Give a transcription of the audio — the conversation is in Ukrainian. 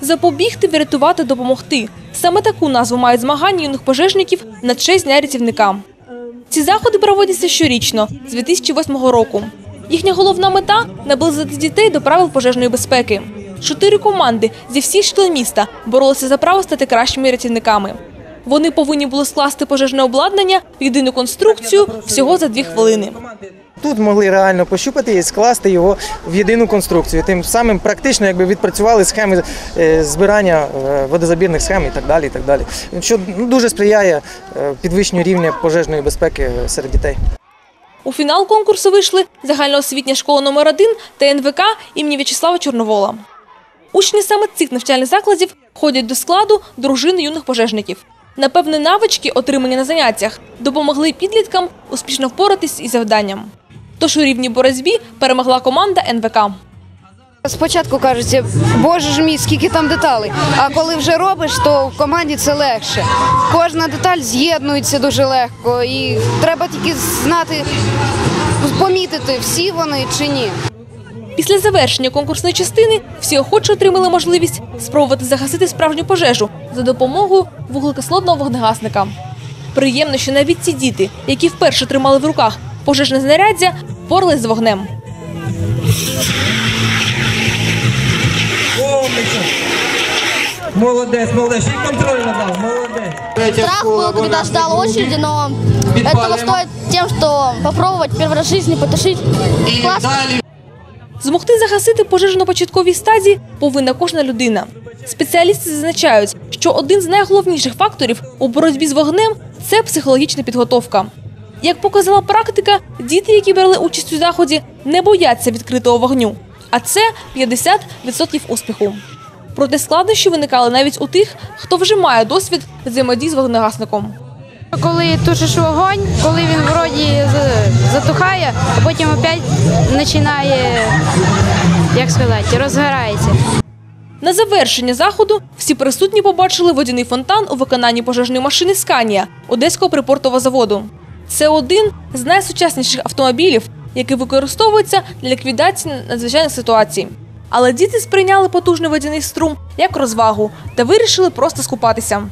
Запобігти, врятувати, допомогти. Саме таку назву мають змагання юних пожежників на честь дня рятівника. Ці заходи проводяться щорічно з 2008 року. Їхня головна мета наблизити дітей до правил пожежної безпеки. Чотири команди зі всіх шкіл міста боролися за право стати кращими рятівниками. Вони повинні були скласти пожежне обладнання єдину конструкцію всього за дві хвилини. Тут могли реально пощупати і скласти його в єдину конструкцію. Тим самим практично якби відпрацювали схеми е, збирання е, водозабірних схем і так далі. І так далі. Що ну, дуже сприяє е, підвищенню рівня пожежної безпеки серед дітей. У фінал конкурсу вийшли загальноосвітня школа номер 1 та НВК імені В'ячеслава Чорновола. Учні саме цих навчальних закладів ходять до складу дружини юних пожежників. Напевне, навички, отримані на заняттях, допомогли підліткам успішно впоратись із завданням. Тож у рівній боротьбі перемогла команда НВК. Спочатку кажуть, боже ж мій, скільки там деталей. А коли вже робиш, то в команді це легше. Кожна деталь з'єднується дуже легко, і треба тільки знати, помітити, всі вони чи ні. Після завершення конкурсної частини всі охочі отримали можливість спробувати загасити справжню пожежу за допомогою вуглекислотного вогнегасника. Приємно, що навіть ці діти, які вперше тримали в руках пожежне знаряддя, впорались з вогнем. Умничка. Молодець, молодець. І контроль надав, молодець. Страх был, когда ждал очереди, но этого стоит тем, что попробовать первый раз в жизни потушить. Классно. Змогти загасити пожежу на початковій стадії повинна кожна людина. Спеціалісти зазначають, що один з найголовніших факторів у боротьбі з вогнем це психологічна підготовка. Як показала практика, діти, які брали участь у заході, не бояться відкритого вогню, а це 50% успіху. Проте складнощі виникали навіть у тих, хто вже має досвід взаємодії з вогнегасником. Коли тушиш вогонь, коли він вроді затухає, а потім опять починає, як сказати, розгорається. На завершення заходу всі присутні побачили водяний фонтан у виконанні пожежної машини Сканія Одеського припортового заводу. Це один з найсучасніших автомобілів, який використовується для ліквідації надзвичайних ситуацій. Але діти сприйняли потужний водяний струм як розвагу та вирішили просто скупатися.